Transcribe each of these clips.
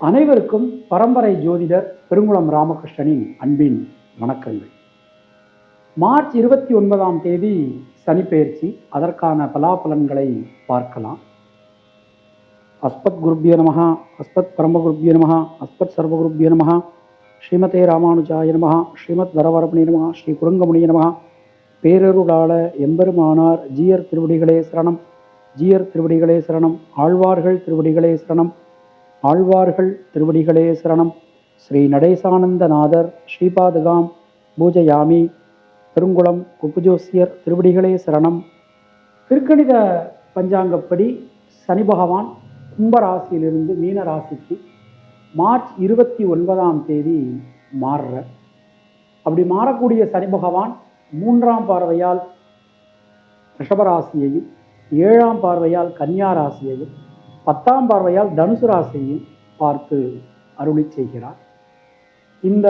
அனைவருக்கும் பரம்பரை ஜோதிடர் பெருங்குளம் ராமகிருஷ்ணனின் அன்பின் வணக்கங்கள். மார்ச் இருபத்தி ஒன்பதாம் தேதி சனிப்பெயர்ச்சி அதற்கான பலாபலன்களை பார்க்கலாம். அஸ்பத் குருப்பிய நமகா அஸ்பத் பரமகுருப்பிய நமகா அஸ்பத் சர்வகுருப்பிய நமகா ஸ்ரீமதே ராமானுஜாய நமகா ஸ்ரீமத் வரவரப்பணி நமகா ஸ்ரீ குரங்கமுனிய நமகா பேரருளாள எம்பெருமானார் ஜீயர் திருவடிகளே சரணம் ஜீயர் திருவடிகளே சரணம் ஆழ்வார்கள் திருவடிகளே சரணம் ஆழ்வார்கள் திருவடிகளே சரணம். ஸ்ரீ நடேசானந்தநாதர் ஸ்ரீபாதுகாம் பூஜயாமி. பெருங்குளம் குப்புஜோசியர் திருவடிகளே சரணம். திருக்கணித பஞ்சாங்கப்படி சனி பகவான் கும்பராசியிலிருந்து மீன ராசிக்கு மார்ச் இருபத்தி ஒன்பதாம் தேதி மாறுற அப்படி மாறக்கூடிய சனி பகவான் மூன்றாம் பார்வையால் ரிஷபராசியையும் ஏழாம் பார்வையால் கன்னியா ராசியையும் பத்தாம் பார்வையால் தனுசு ராசியும் பார்த்து அருளி செய்கிறார். இந்த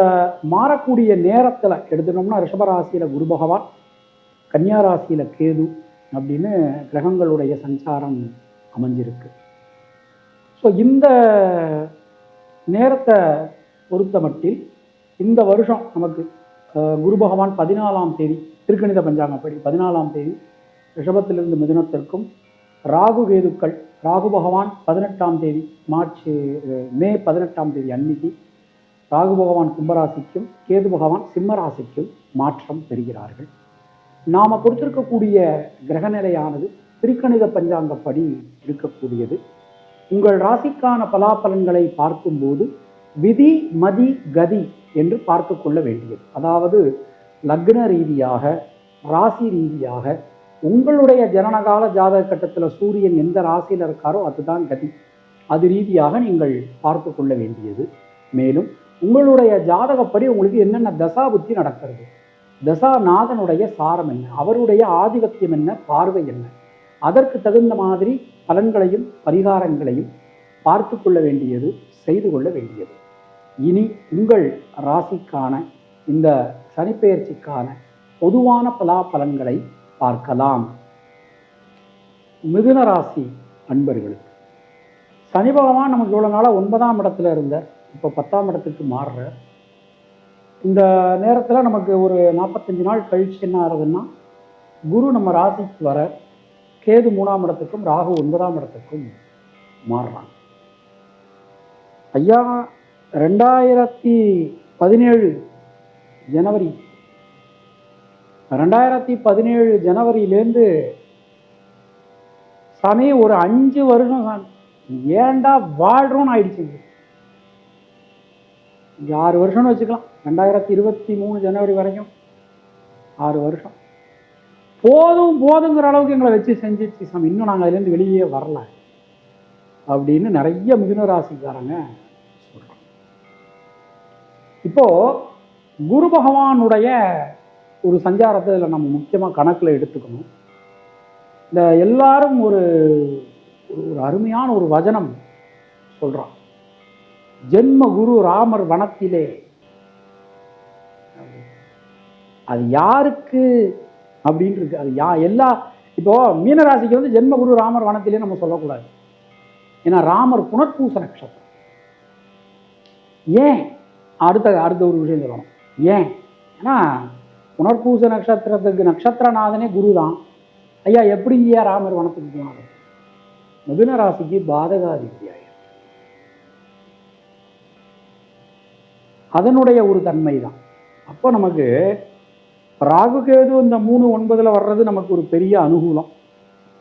மாறக்கூடிய நேரத்தில் எடுத்துட்டோம்னா ரிஷபராசியில் குரு பகவான் கன்னியா ராசியில் கேது அப்படின்னு கிரகங்களுடைய சஞ்சாரம் அமைஞ்சிருக்கு. ஸோ இந்த நேரத்தை பொறுத்த மட்டில் இந்த வருஷம் நமக்கு குரு பகவான் பதினாலாம் தேதி திருக்கணித பஞ்சாங்கப்படி பதினாலாம் தேதி ரிஷபத்திலிருந்து மிதுனத்திற்கும் ராகு கேதுக்கள் ராகு பகவான் பதினெட்டாம் தேதி மார்ச் மே பதினெட்டாம் தேதி அன்னைக்கு ராகு பகவான் கும்பராசிக்கும் கேது பகவான் சிம்மராசிக்கும் மாற்றம் பெறுகிறார்கள். நாம் கொடுத்திருக்கக்கூடிய கிரகநிலையானது திருக்கணித பஞ்சாங்கப்படி இருக்கக்கூடியது. உங்கள் ராசிக்கான பலாபலன்களை பார்க்கும்போது விதி மதி கதி என்று பார்த்து கொள்ள வேண்டியது. அதாவது லக்ன ரீதியாக ராசி ரீதியாக உங்களுடைய ஜனனகால ஜாதக கட்டத்தில் சூரியன் எந்த ராசியில் இருக்காரோ அதுதான் கதி. அது ரீதியாக நீங்கள் பார்த்து கொள்ள வேண்டியது. மேலும் உங்களுடைய ஜாதகப்படி உங்களுக்கு என்னென்ன தசா புத்தி நடக்கிறது? தசாநாதனுடைய சாரம் என்ன? அவருடைய ஆதிபத்தியம் என்ன? பார்வை என்ன? அதற்கு தகுந்த மாதிரி பலன்களையும் பரிகாரங்களையும் பார்த்து கொள்ள வேண்டியது செய்து கொள்ள வேண்டியது. இனி உங்கள் ராசிக்கான இந்த சனிப்பெயர்ச்சிக்கான பொதுவான பலாபலன்களை பார்க்கலாம். மிதுன ராசி அன்பர்களுக்கு சனி பகவான் நமக்கு இவ்வளோ நாளாக ஒன்பதாம் இடத்துல இருந்தார். இப்போ பத்தாம் இடத்துக்கு மாறுற இந்த நேரத்தில் நமக்கு ஒரு நாற்பத்தஞ்சு நாள் கழிச்சு என்ன ஆகுதுன்னா குரு நம்ம ராசிக்கு வர கேது மூணாம் இடத்துக்கும் ராகு ஒன்பதாம் இடத்துக்கும் மாறுறாங்க. ஐயா ரெண்டாயிரத்தி பதினேழு ஜனவரி ரெண்டாயிரத்தி பதினேழு ஜனவரியிலேருந்து சாமி ஒரு அஞ்சு வருஷம் சாமி. ஏன்டா வாழ்கிறோன்னு ஆயிடுச்சுங்க இங்கே. ஆறு வருஷம்னு வச்சுக்கலாம். ரெண்டாயிரத்தி இருபத்தி மூணு ஜனவரி வரைக்கும் ஆறு வருஷம். போதும் போதுங்கிற அளவுக்கு எங்களை வச்சு செஞ்சிச்சு சாமி. இன்னும் நாங்கள் அதுலேருந்து வெளியே வரல அப்படின்னு நிறைய மிதுன ராசிக்காரங்க சொல்கிறோம் இப்போ குரு பகவானுடைய ஒரு சஞ்சாரத்தை இதில் நம்ம முக்கியமாக கணக்கில் எடுத்துக்கணும். இந்த எல்லாரும் ஒரு ஒரு அருமையான ஒரு வசனம் சொல்கிறான் ஜென்ம குரு ராமர் வனத்திலே. அது யாருக்கு அப்படின்னு இருக்கு. அது யா எல்லா இப்போ மீனராசிக்கு வந்து ஜென்ம குரு ராமர் வனத்திலே நம்ம சொல்லக்கூடாது. ஏன்னா ராமர் புனர்பூச நட்சத்திரம். ஏன்? அடுத்த அடுத்த ஒரு விஷயம் சொல்லணும். ஏன்? ஏன்னா புனர்பூச நட்சத்திரத்துக்கு நட்சத்திரநாதனே குரு தான் ஐயா எப்படிங்கய்யா ராமர் வனத்துக்கு போனாரு? மிதுன ராசிக்கு பாதகாதித்யாயம் அதனுடைய ஒரு தன்மை தான் அப்போ நமக்கு ராகு கேது இந்த மூணு ஒன்பதுல வர்றது நமக்கு ஒரு பெரிய அனுகூலம்.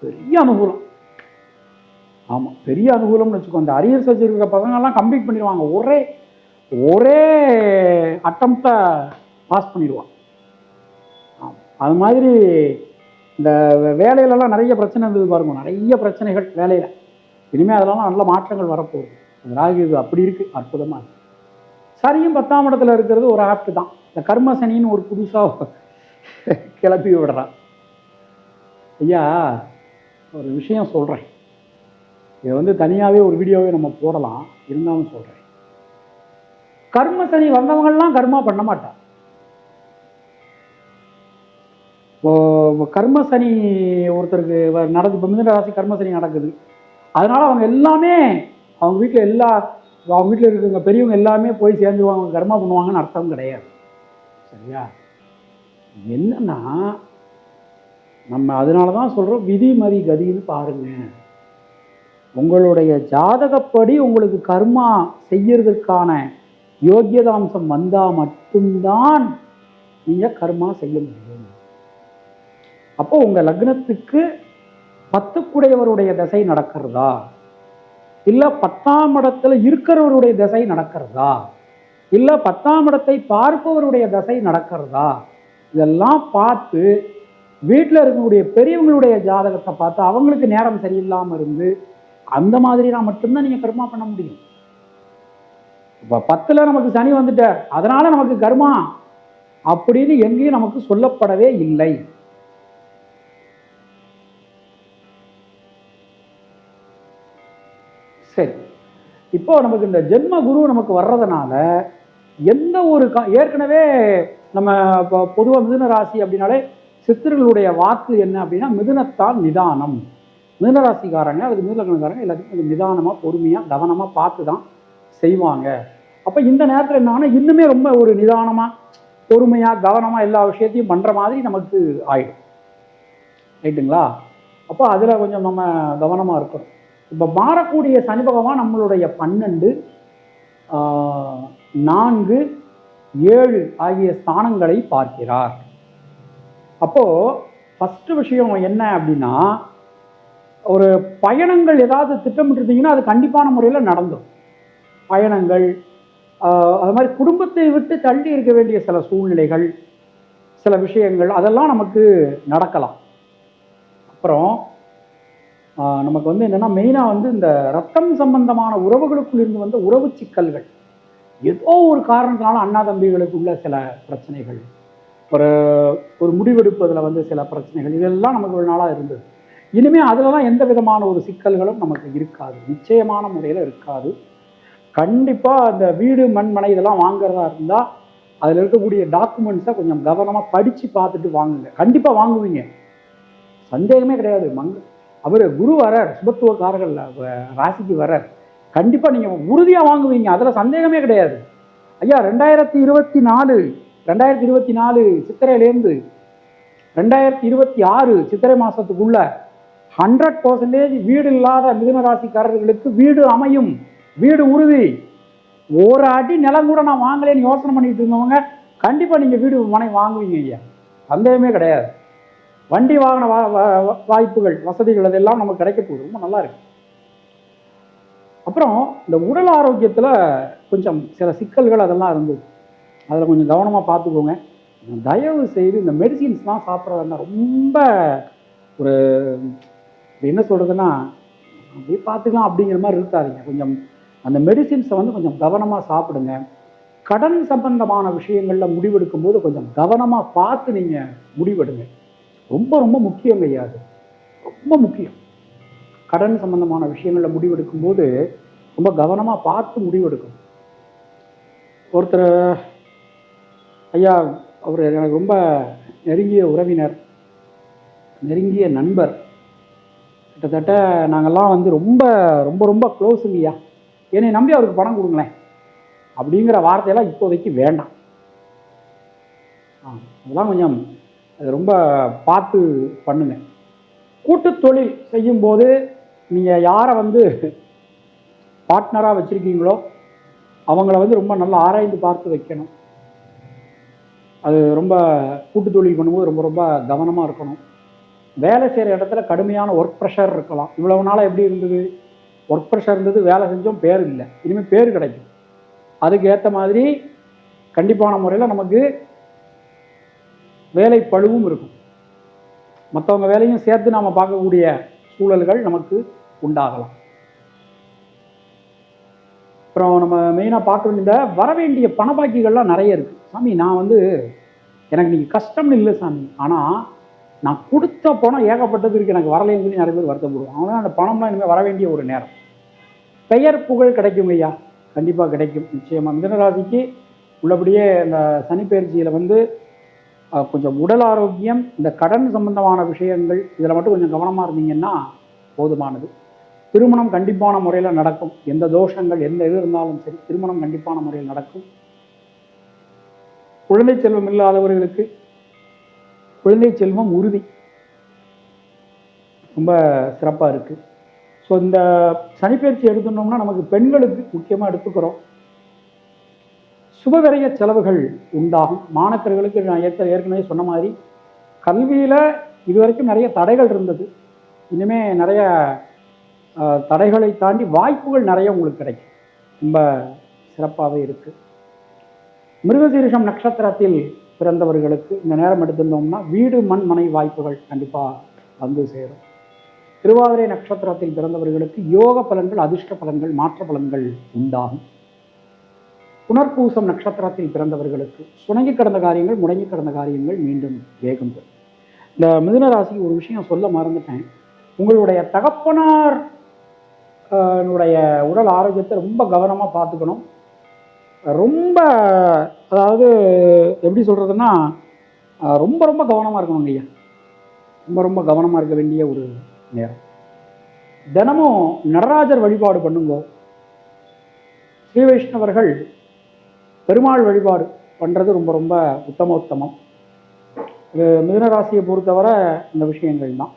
பெரிய அனுகூலம். ஆமாம் பெரிய அனுகூலம்னு வச்சுக்கோ அந்த அரியர்ஸ் வச்சிருக்கிற பசங்கள்லாம் கம்ப்ளீட் பண்ணிடுவாங்க. ஒரே ஒரே அட்டம்ப்டை பாஸ் பண்ணிடுவான் அது மாதிரி இந்த வேலையிலலாம் நிறைய பிரச்சனை இருந்தது பாருங்க. நிறைய பிரச்சனைகள் வேலையில். இனிமேல் அதெல்லாம் நல்ல மாற்றங்கள் வரப்போகுது. ராகு இது அப்படி இருக்குது அற்புதமாக சரியும் பத்தாம் இடத்துல இருக்கிறது ஒரு ஆப்ட் தான். இந்த கர்ம சனின்னு ஒரு புதுசாக கிளப்பி விடுறான் ஐயா ஒரு விஷயம் சொல்கிறேன் இதை வந்து தனியாகவே ஒரு வீடியோவே நம்ம போடலாம். இருந்தாலும் சொல்கிறேன் கர்ம சனி வந்தவங்கள்லாம் கர்மா பண்ண மாட்டான் இப்போ கர்ம சனி ஒருத்தருக்கு நடக்குது நடந்து இப்போ மிதன ராசி கர்ம சனி நடக்குது. அதனால அவங்க எல்லாமே அவங்க வீட்டில் எல்லா அவங்க வீட்டில் இருக்கிறவங்க பெரியவங்க எல்லாமே போய் சேர்ந்துருவாங்க கர்மா பண்ணுவாங்கன்னு அர்த்தம் கிடையாது. சரியா? என்னன்னா நம்ம அதனால தான் சொல்கிறோம் விதிமதி கதின்னு பாருங்க. உங்களுடைய ஜாதகப்படி உங்களுக்கு கர்மா செய்யறதுக்கான யோக்கியதாம்சம் வந்தால் மட்டும்தான் நீங்கள் கர்மா செய்ய முடியும். அப்போ உங்கள் லக்னத்துக்கு பத்துக்குடையவருடைய திசை நடக்கிறதா? இல்லை பத்தாம் இடத்துல இருக்கிறவருடைய திசை நடக்கிறதா? இல்லை பத்தாம் இடத்தை பார்ப்பவருடைய தசை நடக்கிறதா? இதெல்லாம் பார்த்து வீட்டில் இருக்கக்கூடிய பெரியவங்களுடைய ஜாதகத்தை பார்த்து அவங்களுக்கு நேரம் சரியில்லாமல் இருந்து அந்த மாதிரினா மட்டும்தான் நீங்கள் கர்மா பண்ண முடியும். இப்போ பத்தில் நமக்கு சனி வந்துட்டார் அதனால நமக்கு கர்மா அப்படின்னு எங்கேயும் நமக்கு சொல்லப்படவே இல்லை. இப்போ நமக்கு இந்த ஜென்ம குரு நமக்கு வர்றதுனால எந்த ஒரு கா ஏற்கனவே நம்ம இப்போ பொதுவாக மிதுன ராசி அப்படின்னாலே சித்தர்களுடைய வாக்கு என்ன அப்படின்னா மிதுனத்தான் நிதானம். மிதுனராசிக்காரங்க அல்லது அதுக்கு மிதுனக்காரங்க எல்லாத்தையும் கொஞ்சம் நிதானமாக பொறுமையாக கவனமாக பார்த்து தான் செய்வாங்க. அப்போ இந்த நேரத்தில் என்னன்னா இன்னுமே ரொம்ப ஒரு நிதானமாக பொறுமையாக கவனமாக எல்லா விஷயத்தையும் பண்ணுற மாதிரி நமக்கு ஆயிடும். ரைட்டுங்களா? அப்போ அதில் கொஞ்சம் நம்ம கவனமாக இருக்கணும். இப்போ மாறக்கூடிய சனி பகவான் நம்மளுடைய பன்னெண்டு ஆஹ், நான்கு ஏழு ஆகிய ஸ்தானங்களை பார்க்கிறார். அப்போ ஃபஸ்ட்டு விஷயம் என்ன அப்படின்னா ஒரு பயணங்கள் ஏதாவது திட்டமிட்டிருந்தீங்கன்னா அது கண்டிப்பான முறையில் நடந்தும். பயணங்கள் ஆஹ், அது மாதிரி குடும்பத்தை விட்டு தள்ளி இருக்க வேண்டிய சில சூழ்நிலைகள் சில விஷயங்கள் அதெல்லாம் நமக்கு நடக்கலாம். அப்புறம் நமக்கு வந்து என்னென்னா மெயினாக வந்து இந்த ரத்தம் சம்பந்தமான உறவுகளுக்குள் இருந்து வந்த உறவு சிக்கல்கள். ஏதோ ஒரு காரணத்தினால அண்ணா தம்பிகளுக்குள்ள சில பிரச்சனைகள். ஒரு ஒரு முடிவெடுப்பதில் வந்து சில பிரச்சனைகள். இதெல்லாம் நமக்கு ஒரு நாளாக இருந்தது. இனிமேல் அதிலலாம் எந்த விதமான ஒரு சிக்கல்களும் நமக்கு இருக்காது. நிச்சயமான முறையில் இருக்காது. கண்டிப்பாக அந்த வீடு மண்மனை இதெல்லாம் வாங்குறதா இருந்தால் அதில் இருக்கக்கூடிய டாக்குமெண்ட்ஸை கொஞ்சம் கவனமாக படித்து பார்த்துட்டு வாங்குங்க. கண்டிப்பாக வாங்குவீங்க. சந்தேகமே கிடையாது. மங்க அவர் குரு வரார் சுபத்துவக்காரர்கள் அவ- ராசிக்கு வரார் கண்டிப்பாக நீங்கள் உறுதியாக வாங்குவீங்க அதில் சந்தேகமே கிடையாது. ஐயா ரெண்டாயிரத்தி இருபத்தி நாலு ரெண்டாயிரத்தி இருபத்தி நாலு சித்திரையிலேருந்து ரெண்டாயிரத்தி இருபத்தி ஆறு சித்திரை மாதத்துக்குள்ள ஹண்ட்ரட் பர்சன்டேஜ் வீடு இல்லாத மிதுன ராசிக்காரர்களுக்கு வீடு அமையும் வீடு உறுதி. ஒரு அடி நிலம் கூட நான் வாங்கலேன்னு யோசனை பண்ணிட்டு இருந்தவங்க கண்டிப்பாக நீங்கள் வீடு மனை வாங்குவீங்க ஐயா. சந்தேகமே கிடையாது. வண்டி வாகன வாய்ப்புகள் வசதிகள் அதெல்லாம் நமக்கு கிடைக்க போகுது. ரொம்ப நல்லா இருக்கு. அப்புறம் இந்த உடல் ஆரோக்கியத்தில் கொஞ்சம் சில சிக்கல்கள் அதெல்லாம் இருந்தது. அதில் கொஞ்சம் கவனமாக பார்த்துக்கோங்க. தயவு செய்து இந்த மெடிசின்ஸ்லாம் சாப்பிட்றதுனா ரொம்ப ஒரு என்ன சொல்கிறதுன்னா அப்படியே பார்த்துக்கலாம் அப்படிங்கிற மாதிரி இருக்காதீங்க. கொஞ்சம் அந்த மெடிசின்ஸை வந்து கொஞ்சம் கவனமாக சாப்பிடுங்க. கடன் சம்பந்தமான விஷயங்களில் முடிவெடுக்கும் போது கொஞ்சம் கவனமாக பார்த்து நீங்கள் முடிவெடுங்க. ரொம்ப ரொம்ப முக்கியங்க ஐயா அது. ரொம்ப முக்கியம். கடன் சம்பந்தமான விஷயங்களில் முடிவெடுக்கும் போது ரொம்ப கவனமாக பார்த்து முடிவெடுக்கணும். ஒருத்தர் ஐயா அவர் எனக்கு ரொம்ப நெருங்கிய உறவினர் நெருங்கிய நண்பர். கிட்டத்தட்ட நாங்கள்லாம் வந்து ரொம்ப ரொம்ப ரொம்ப க்ளோஸுங்கய்யா என்னை நம்பி அவருக்கு பணம் கொடுங்களேன். அப்படிங்கிற வார்த்தையெல்லாம் இப்போதைக்கு வேண்டாம். ஆ அதெல்லாம் கொஞ்சம் ரொம்ப பார்த்து பண்ணுங்க. கூட்டு தொழில் செய்யும்போது நீங்கள் யாரை வந்து பார்ட்னராக வச்சுருக்கீங்களோ அவங்கள வந்து ரொம்ப நல்லா ஆராய்ந்து பார்த்து வைக்கணும். அது ரொம்ப கூட்டு தொழில் பண்ணும்போது ரொம்ப ரொம்ப கவனமாக இருக்கணும். வேலை செய்கிற இடத்துல கடுமையான ஒர்க் ப்ரெஷர் இருக்கலாம். இவ்வளவு நாளாக எப்படி இருந்தது? ஒர்க் ப்ரெஷர் இருந்தது வேலை செஞ்சோம் பேர் இல்லை. இனிமேல் பேர் கிடைக்கும். அதுக்கு ஏற்ற மாதிரி கண்டிப்பான முறையில் நமக்கு வேலை பழுவும் இருக்கும். மற்றவங்க வேலையும் சேர்த்து நாம் பார்க்கக்கூடிய சூழல்கள் நமக்கு உண்டாகலாம். அப்புறம் நம்ம மெயினாக பார்க்க வேண்டிய வரவேண்டிய பணப்பாக்கிகள்லாம் நிறைய இருக்குது சாமி நான் வந்து எனக்கு நீங்கள் கஷ்டம்னு இல்லை சாமி. ஆனால் நான் கொடுத்த பணம் ஏகப்பட்டது இருக்கு. எனக்கு வரலைன்னு சொல்லி நிறைய பேர் வருத்தப்படுவோம் ஆனால் அந்த பணம்லாம் இனிமேல் வர வேண்டிய ஒரு நேரம். பெயர் புகழ் கிடைக்கும் ஐயா. கண்டிப்பாக கிடைக்கும். நிச்சயமாக மிதனராசிக்கு உள்ளபடியே இந்த சனிப்பெயர்ச்சியில் வந்து கொஞ்சம் உடல் ஆரோக்கியம் இந்த கடன் சம்பந்தமான விஷயங்கள் இதில் மட்டும் கொஞ்சம் கவனமாக இருந்தீங்கன்னா போதுமானது. திருமணம் கண்டிப்பான முறையில் நடக்கும். எந்த தோஷங்கள் எந்த இது இருந்தாலும் சரி திருமணம் கண்டிப்பான முறையில் நடக்கும். குழந்தை செல்வம் இல்லாதவர்களுக்கு குழந்தை செல்வம் உறுதி. ரொம்ப சிறப்பாக இருக்குது ஸோ இந்த சனிப்பயிற்சி எடுத்துட்டோம்னா நமக்கு பெண்களுக்கு முக்கியமாக எடுத்துக்கிறோம். சுபவிரய செலவுகள் உண்டாகும். மாணக்கர்களுக்கு நான் ஏற்க ஏற்கனவே சொன்ன மாதிரி கல்வியில் இதுவரைக்கும் நிறைய தடைகள் இருந்தது. இனிமே நிறைய தடைகளை தாண்டி வாய்ப்புகள் நிறைய உங்களுக்கு கிடைக்கும். ரொம்ப சிறப்பாகவே இருக்கு. மிருகசீரிஷம் நட்சத்திரத்தில் பிறந்தவர்களுக்கு இந்த நேரம் எடுத்திருந்தோம்னா வீடு மண் மனை வாய்ப்புகள் கண்டிப்பாக வந்து சேரும். திருவாதிரை நட்சத்திரத்தில் பிறந்தவர்களுக்கு யோக பலன்கள் அதிர்ஷ்ட பலன்கள் மாற்ற பலன்கள் உண்டாகும். புனர்பூசம் நட்சத்திரத்தில் பிறந்தவர்களுக்கு சுணங்கி கடந்த காரியங்கள் முடங்கி கடந்த காரியங்கள் மீண்டும் வேகம் பெறும். இந்த மிதுன ராசிக்கு ஒரு விஷயம் சொல்ல மறந்துட்டேன். உங்களுடைய தகப்பனார் என்னுடைய உடல் ஆரோக்கியத்தை ரொம்ப கவனமாக பார்த்துக்கணும். ரொம்ப அதாவது எப்படி சொல்கிறதுன்னா ரொம்ப ரொம்ப கவனமாக இருக்கணும் ஐயா ரொம்ப ரொம்ப கவனமாக இருக்க வேண்டிய ஒரு நேரம். தினமும் நடராஜர் வழிபாடு பண்ணுங்க. ஸ்ரீ வைஷ்ணவர்கள் பெருமாள் வழிபாடு பண்ணுறது ரொம்ப ரொம்ப உத்தமோத்தமம் இது மிதுன ராசியை பொறுத்தவரை இந்த விஷயங்கள் தான்